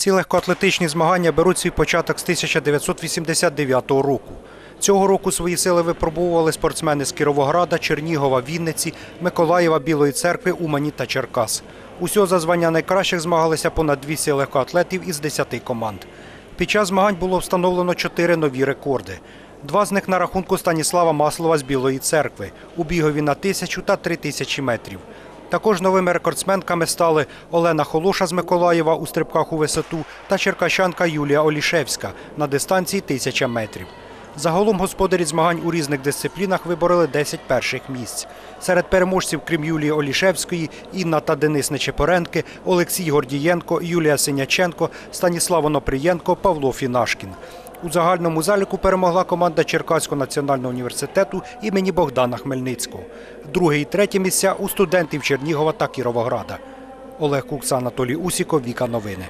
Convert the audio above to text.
Ці легкоатлетичні змагання беруть свій початок з 1989 року. Цього року свої сили випробовували спортсмени з Кіровограда, Чернігова, Вінниці, Миколаєва, Білої церкви, Умані та Черкас. Усього за звання найкращих змагалися понад 200 легкоатлетів із 10 команд. Під час змагань було встановлено чотири нові рекорди. Два з них на рахунку Станіслава Маслова з Білої церкви у бігові на тисячу та три тисячі метрів. Також новими рекордсменками стали Олена Холоша з Миколаєва у стрибках у висоту та черкащанка Юлія Олішевська на дистанції тисяча метрів. Загалом господарі змагань у різних дисциплінах вибороли 10 перших місць. Серед переможців, крім Юлії Олішевської, Інна та Денис Нечепоренки, Олексій Гордієнко, Юлія Синяченко, Станіслав Онопрієнко, Павло Фінашкін. У загальному заліку перемогла команда Черкаського національного університету імені Богдана Хмельницького. Друге і третє місця у студентів Чернігова та Кіровограда. Олег Кукса, Анатолій Усіков, Віка Новини.